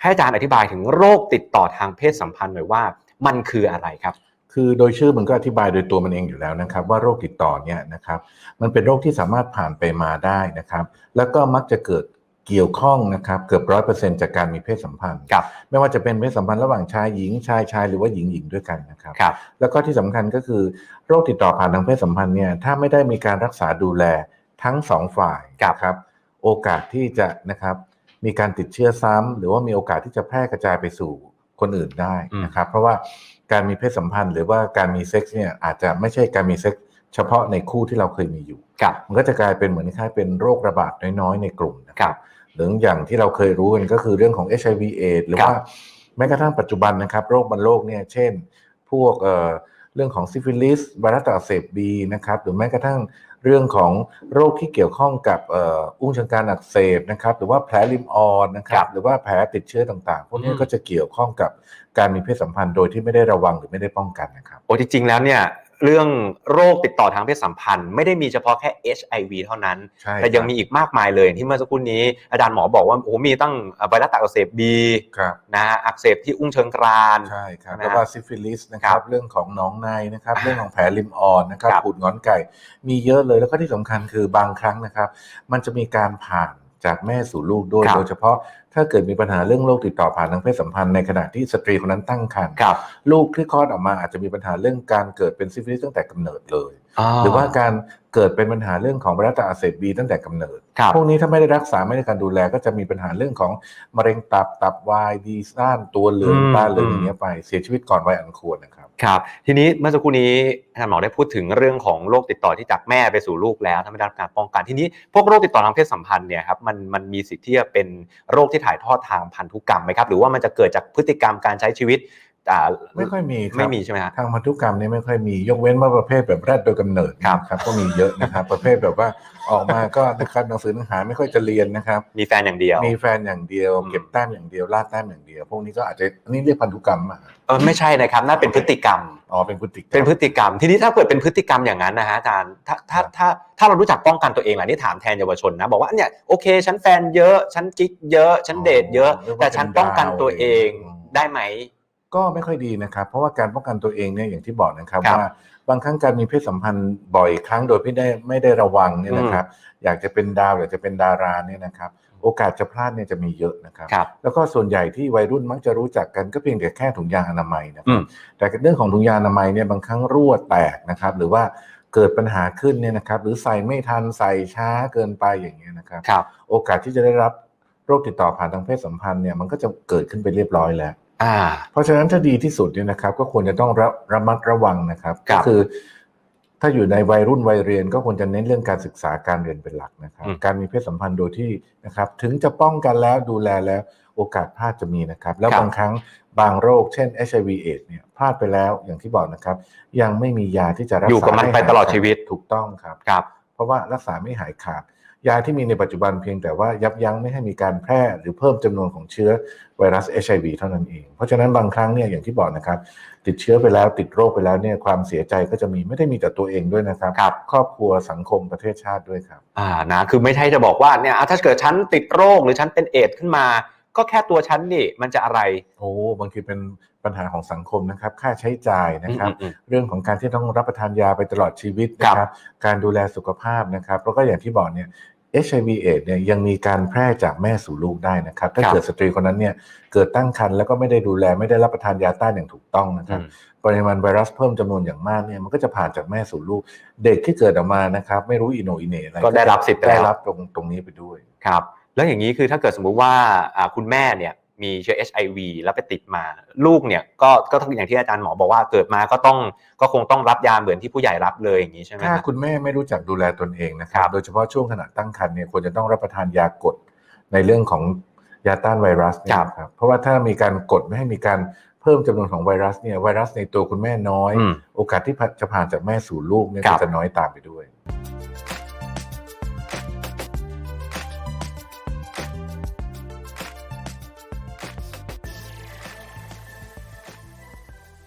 ให้อาจารย์อธิบายถึงโรคติดต่อทางเพศสัมพันธ์หน่อยว่ามันคืออะไรครับ คือโดยชื่อมันก็อธิบายโดยตัวมันเองอยู่แล้วนะครับ ว่าโรคติดต่อเนี่ยนะครับมันเป็นโรคที่สามารถผ่านไปมาได้นะครับ แล้วก็มักจะเกิดเกี่ยวข้องนะครับเกือบร้อยเปอร์เซ็นจากการมีเพศสัมพันธ์ครับไม่ว่าจะเป็นเพศสัมพันธ์ระหว่างชายหญิงชายชายหรือว่าหญิงหญิงด้วยกันนะครับครับ แล้วก็ที่สำคัญก็คือโรคติดต่อผ่านทางเพศสัมพันธ์เนี่ยถ้าไม่ได้มีการรักษาดูแลทั้งสองฝ่ายครับนะครับโอกาสที่จะนะครับ มีการติดเชื้อซ้ำหรือว่ามีโอกาสที่จะแพร่กระจายไปสู่คนอื่นได้นะครับ เพราะว่าการมีเพศสัมพันธ์หรือว่าการมีเซ็กซ์เนี่ยอาจจะไม่ใช่การมีเซ็กซ์เฉพาะในคู่ที่เราเคยมีอยู่ครับมันก็จะกลายเป็นเหมือนคล้ายๆเป็นโรคระบาดน้อยๆ ในกลุ่มนะครับหรืออย่างที่เราเคยรู้กันก็คือเรื่องของ HIV AIDS หรือครับว่าแม้กระทั่งปัจจุบันนะครับโรคบรรโรคเนี่ยเช่น พวกเอ่อเรื่องของซิฟิลิสไวรัสตับอักเสบบีนะครับหรือแม้กระทั่ง เรื่องของโรคที่เกี่ยวข้องกับเอ่ออุ้งเชิงกรานอักเสบนะครับหรือว่าแผลริมอ่อนนะคครัรับบหรือว่าแผลติดเชื้อต่างๆ พวกนี้อืมก็จะเกี่ยวข้องกับการมีเพศสัมพันธ์โดยที่ไม่ได้ระวังหรือไม่ได้ป้องกันนะครับโอ้จริงๆแล้วเนี่ย เรื่องโรคติดต่อทางเพศสัมพันธ์ ไม่ได้มีเฉพาะแค่ HIV เท่านั้นใช่แต่ยังครับมีอีกมากมายเลยอย่างที่เมื่อสักครู่นี้อาจารย์หมอบอกว่าโอ้โหมีตั้งไวรัสตับอักเสบบีครับนะฮะอักเสบที่อุ้งเชิงกรานใช่ครับนะแล้วก็ซิฟิลิสนะคครัรับบเรื่องของหนองในนะครับเรื่องของแผลริมอ่อนนะครับครับปูดงอนไก่ มีเยอะเลยแล้วก็ที่สำคัญคือบางครั้งนะครับ มันจะมีการผ่าน จากแม่สู่ลูกด้วยครับโดยเฉพาะถ้าเกิดมีปัญหาเรื่องโรคติดต่อผ่านทางเพศสัมพันธ์ในขณะที่สตรีคนนั้นตั้งครรภ์ครับ ลูกที่คลอดออกมาอาจจะมีปัญหาเรื่องการเกิดเป็นซิฟิลิสตั้งแต่กำเนิดเลย หรือว่าการเกิดเป็นปัญหาเรื่องของไวรัสตับอักเสบบีตั้งแต่กำเนิดครับพวกนี้ถ้าไม่ได้รักษาไม่ได้การดูแล ก็จะมีปัญหาเรื่องของมะเร็งตับตับวายดีซ่านตัวเหลืองอืมตาเหลืองอืมอย่างเงี้ยไปเสียชีวิตก่อนวัยอันควรนะครับครับ ทีนี้เมื่อสักครู่นี้อาจารย์หมอได้พูดถึงเรื่องของโรคติดต่อที่จากแม่ไปสู่ลูกแล้วถ้าไม่ได้รับการป้องกันทีนี้พวกโรคติดต่อทางเพศสัมพันธ์เนี่ยครับมันมันมีสิทธิ์ที่จะเป็นโรคที่ถ่ายทอดทางพันธุกรรมไหมครับหรือว่ามันจะเกิดจากพฤติกรรมการใช้ชีวิต อ่าไม่ค่อยมีครับไม่มีใช่ไหมฮะทางพันธุกรรมนี่ไม่ค่อยมียกเว้นว่าประเภทแบบแรดโดยกำเนิดครับนะครับ ก็มีเยอะนะครับ ประเภทแบบว่าออกมาก็นะครับหนังสือหนังหาไม่ค่อยจะเรียนนะครับ มีแฟนอย่างเดียว มีแฟนอย่างเดียวอืมเก็บแต้มอย่างเดียวล่าแต้มอย่างเดียว พวกนี้ก็อาจจะอันนี้เรียกพันธุกรรมอะเออไม่ใช่นะครับน่าเป็นพฤติกรรมอ๋อเป็นพฤติกรรมเป็นพฤติกรรม ทีนี้ถ้าเกิดเป็นพฤติกรรมอย่างนั้นนะฮะอาจารย์ถ้าถ้าถ้าถ้าเรารู้จักป้องกันตัวเองล่ะนี่ถามแทนเยาวชนนะบอกว่าเนี่ยโอเค ฉันแฟนเยอะฉันกิ๊กเยอะ ฉันเดทเยอะ แต่ฉันป้องกันตัวเองได้ไหม ก็ไม่ค่อยดีนะครับ เพราะว่าการป้องกันตัวเองเนี่ยอย่างที่บอกนะครับครับว่าบางครั้งการมีเพศสัมพันธ์บ่อยครั้งโดยไม่ได้ไม่ได้ระวังเนี่ยนะครับ อยากจะเป็นดาวอยากจะเป็นดาราเนี่ยนะครับ โอกาสจะพลาดเนี่ยจะมีเยอะนะครับ ครับ แล้วก็ส่วนใหญ่ที่วัยรุ่นมักจะรู้จักกันก็เพียงแต่แค่ถุงยางอนามัยนะคอืรับม แต่เรื่องของถุงยางอนามัยเนี่ยบางครั้งรั่วแตกนะครับ หรือว่าเกิดปัญหาขึ้นเนี่ยนะครับ หรือใส่ไม่ทันใส่ช้าเกินไปอย่างเงี้ยนะครับ ครับ โอกาสที่จะได้รับโรคติดต่อผ่านทางเพศสัมพันธ์เนี่ยมันก็จะเกิดขึ้นไปเรียบร้อยแล้วอ่า เพราะฉะนั้นถ้าดีที่สุดเนี่ยนะครับ ก็ควรจะต้องระระมัดระวังนะครับครัก็บ คือ ถ้าอยู่ในวัยรุ่นวัยเรียนก็ควรจะเน้นเรื่องการศึกษาการเรียนเป็นหลักนะครับ อืม การมีเพศสัมพันธ์โดยที่นะครับ ถึงจะป้องกันแล้วดูแลแล้วโอกาสพลาดจะมีนะครับ แล้วบางครั้งบางโรคเช่น HIV AIDS เนี่ยพลาดไปแล้วอย่างที่บอกนะครับ ยังไม่มียาที่จะรักษาอยู่กับมันให้ไปหายตลอดขาชีวิต ถูกต้องครับ ครับ เพราะว่ารักษาไม่หายขาด ยาที่มีในปัจจุบันเพียงแต่ว่ายับยั้งไม่ให้มีการแพร่หรือเพิ่มจำนวนของเชื้อไวรัส HIV เท่านั้นเอง เพราะฉะนั้นบางครั้งเนี่ยอย่างที่บอกนะครับ ติดเชื้อไปแล้วติดโรคไปแล้วเนี่ยความเสียใจก็จะมีไม่ได้มีแต่ตัวเองด้วยนะครับครับครอบครัวสังคมประเทศชาติด้วยครับอ่านะคือไม่ใช่จะบอกว่าเนี่ยอะถ้าเกิดฉันติดโรคหรือฉันเป็นเอดส์ขึ้นมา ก็แค่ตัวฉันนี่มันจะอะไร โอ้บางทีเป็นปัญหาของสังคมนะครับ ค่าใช้จ่ายนะครับ อืมอืมเรื่องของการที่ต้องรับประทานยาไปตลอดชีวิตนะคครัรับบการดูแลสุขภาพนะครับ แล้วก็อย่างที่บอกเนี่ย HIV AIDS เนี่ยยังมีการแพร่จากแม่สู่ลูกได้นะครับ ถ้าครับเกิดสตรีคนนั้นเนี่ยเกิดตั้งครรภ์แล้วก็ไม่ได้ดูแลไม่ได้รับประทานยาต้านอย่างถูกต้องนะครับอืม ปริมาณไวรัสเพิ่มจำนวนอย่างมากเนี่ยมันก็จะผ่านจากแม่สู่ลูก เด็กที่เกิดออกมานะครับ ไม่รู้อิโหนอิเหน่อะไรก็ได้รับสิทธิ์ไปแล้ว ได้รับตรงตรงนี้ไปด้วย ครับ แล้วอย่างนี้คือถ้าเกิดสมมุติว่าอ่าคุณแม่เนี่ยมีเชื้อ HIV แล้วไปติดมาลูกเนี่ยก็ก็ต้องอย่างที่อาจารย์หมอบอกว่าเกิดมาก็ต้องก็คงต้องรับยาเหมือนที่ผู้ใหญ่รับเลยอย่างนี้ใช่ไหมถ้าฮะคุณแม่ไม่รู้จักดูแลตนเองนะครัครับบโดยเฉพาะช่วงขณะตั้งครรภ์เนี่ยควรจะต้องรับประทานยากดในเรื่องของยาต้านไวรัสเนี่ยนะครับเพราะว่าถ้ามีการกดไม่ให้มีการเพิ่มจำนวนของไวรัสเนี่ยไวรัสในตัวคุณแม่น้อยอืมโอกาสที่จะผ่านจากแม่สู่ลูกเนี่ยครัก็บจะน้อยตามไปด้วย